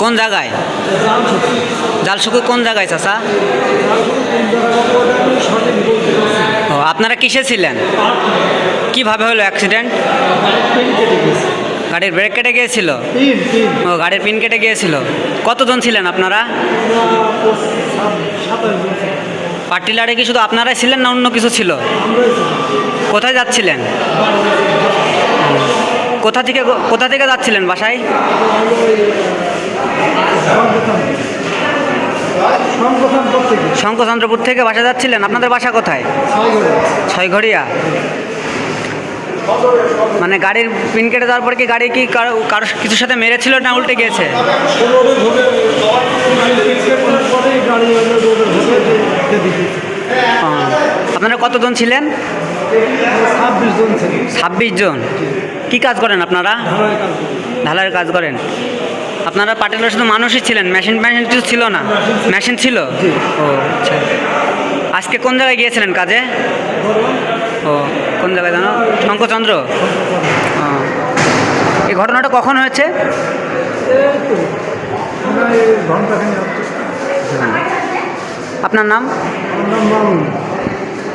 কোন জায়গায়? জালসুকুর কোন জায়গায় চাচা? ও আপনারা কিসে ছিলেন? কীভাবে হলো অ্যাক্সিডেন্ট গাড়ির ব্রেক কেটে গিয়েছিল? ও গাড়ির পিন কেটে গিয়েছিল। কতজন ছিলেন আপনারা? পার্টি লাড়ে কি শুধু আপনারাই ছিলেন না অন্য কিছু ছিল? কোথায় যাচ্ছিলেন? কোথা থেকে কোথা থেকে যাচ্ছিলেন বাসায়? শঙ্করচন্দ্রপুর থেকে। বাসা যাচ্ছিলেন? আপনাদের বাসা কোথায়? ছয়ঘড়িয়া। মানে গাড়ির পিন কেটে দেওয়ার পর কি গাড়ি কি কারও কারও কিছুর সাথে মেরেছিল না উল্টে গিয়েছে? আপনারা কতজন ছিলেন? ছাব্বিশ জন। কি কাজ করেন আপনারা? ঢালাইয়ের কাজ করেন। আপনারা পার্টিকুলার শুধু মানুষই ছিলেন? মেশিন মেশিন কিছু ছিল না? মেশিন ছিল? ও আচ্ছা। আজকে কোন জায়গায় গিয়েছিলেন কাজে? ও কোন জায়গায় জানো? শঙ্করচন্দ্র? এই ঘটনাটা কখন হয়েছে? আপনার নাম?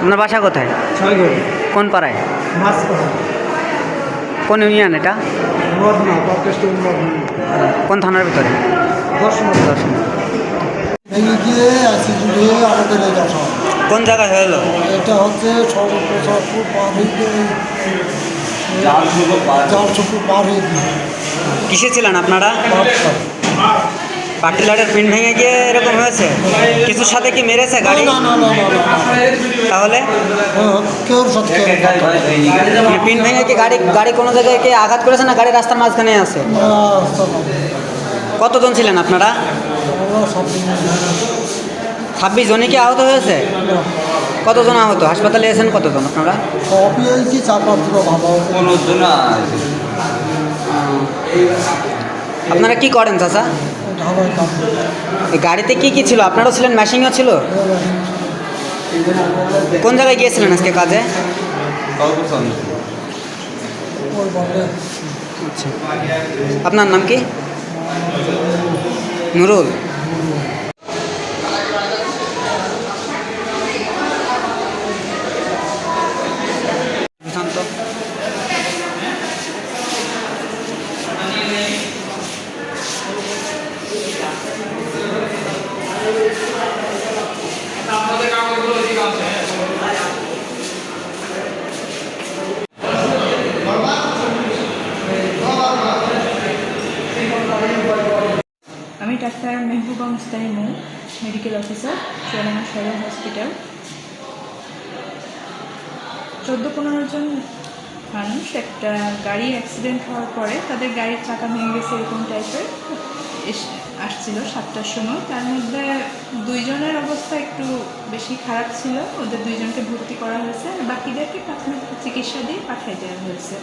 আপনার বাসা কোথায়? কোন পাড়ায়? কোন ইউনিয়ন এটা? কোন থানার ভিতরে? দশ ভেঙে গিয়ে আমাদের দশা কোন জায়গায় হলো? এটা হচ্ছে সর্বপ্রসাদপুর পার হয়ে চারশোপুর পার হয়ে কিসে ছিলেন আপনারা? পার্টি লাটের পিন ভেঙে গিয়ে এরকম হয়েছে? কিছুর সাথে কি মেরেছে গাড়ি? না না না না না। তাহলে? হ্যাঁ, না। মানে পিন ভেঙে কি গাড়ি গাড়ি কোনো জায়গায় কি আঘাত করেছে না গাড়ি রাস্তার মাঝখানে আছে। কতজন ছিলেন আপনারা? ছাব্বিশ জনে কি আহত হয়েছে? কতজন আহত? হাসপাতালে এসেছেন কতজন আপনারা? আপনারা কি করেন চাচা? এই গাড়িতে কি কি ছিল? আপনারও ছিলেন ম্যাশিংও ছিল? কোন জায়গায় গিয়েছিলেন আজকে কাজে? আপনার নাম কি? নুরুল। আমি doctor Mehbuba Mustani Mou medical officer Chuadanga সদর হসপিটাল চোদ্দ পনেরো জন মানুষ একটা গাড়ি অ্যাক্সিডেন্ট হওয়ার পরে তাদের গাড়ির চাকা ভেঙে গেছে এরকম টাইপের আসছিল সাতটার সময়। তার মধ্যে দুইজনের অবস্থা একটু বেশি খারাপ ছিল। ওদের দুইজনকে ভর্তি করা হয়েছে। আর বাকিদেরকে প্রাথমিক চিকিৎসা দিয়ে পাঠিয়ে দেওয়া হয়েছে।